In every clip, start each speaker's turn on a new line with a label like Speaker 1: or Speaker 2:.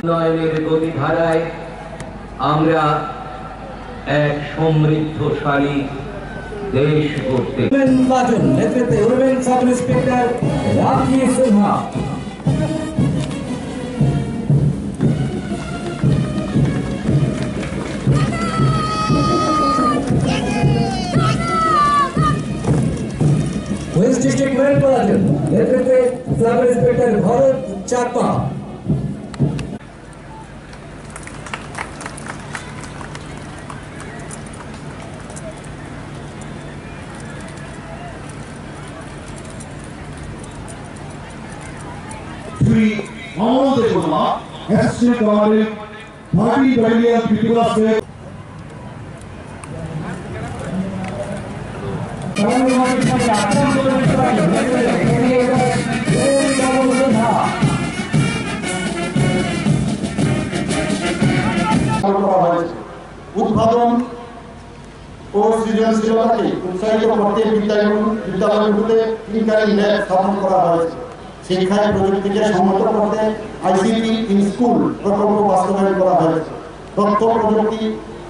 Speaker 1: উন্নয়নের গতিধারায় আমরা এক সমৃদ্ধশালী দেশ করতে
Speaker 2: নির্বাচন নেতৃত্বে উঠবেন sub inspector Rajniti Sinha. District mail platoon নেতৃত্বে sub inspector Bharat Chakma
Speaker 3: Shri Amal দেবনা assistant commanding thirty battalion people state
Speaker 4: চালু করা হয়েছে। উদ্ভাবন ও সৃজনশীলতাকে উৎসাহিত করতে বিদ্যালয়গুলোতে ক্লিনিক্যাল ল্যাব স্থাপন করা হয়েছে। শিক্ষায় প্রযুক্তিকে সম্মত করতে আইসিটি ইন স্কুল প্রকল্প বাস্তবায়ন করা হয়েছে। তথ্য প্রযুক্তি,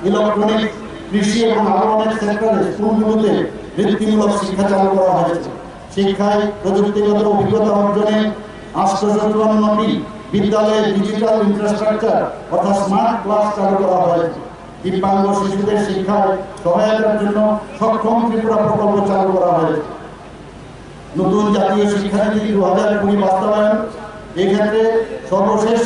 Speaker 4: ইলেকট্রনিক্স, কৃষি এবং আরও সেক্টরে স্কুলগুলোতে বৃত্তিমূলক শিক্ষা চালু করা হয়েছে। শিক্ষায় প্রযুক্তিগত অভিজ্ঞতা অর্জনে আটশো চুয়ান্নটি বিদ্যালয়ে ডিজিটাল ইনফ্রাস্ট্রাকচার অর্থাৎ স্মার্ট ক্লাস চালু করা হয়েছে। দিব্যাঙ্গ শিশুদের শিক্ষায় সহায়তার জন্য সক্ষম ত্রিপুরা প্রকল্প চালু করা হয়েছে। নতুন জাতীয় শিক্ষানীতি দু হাজার কুড়ি বাস্তবায়ন, এক্ষেত্রে সর্বশেষ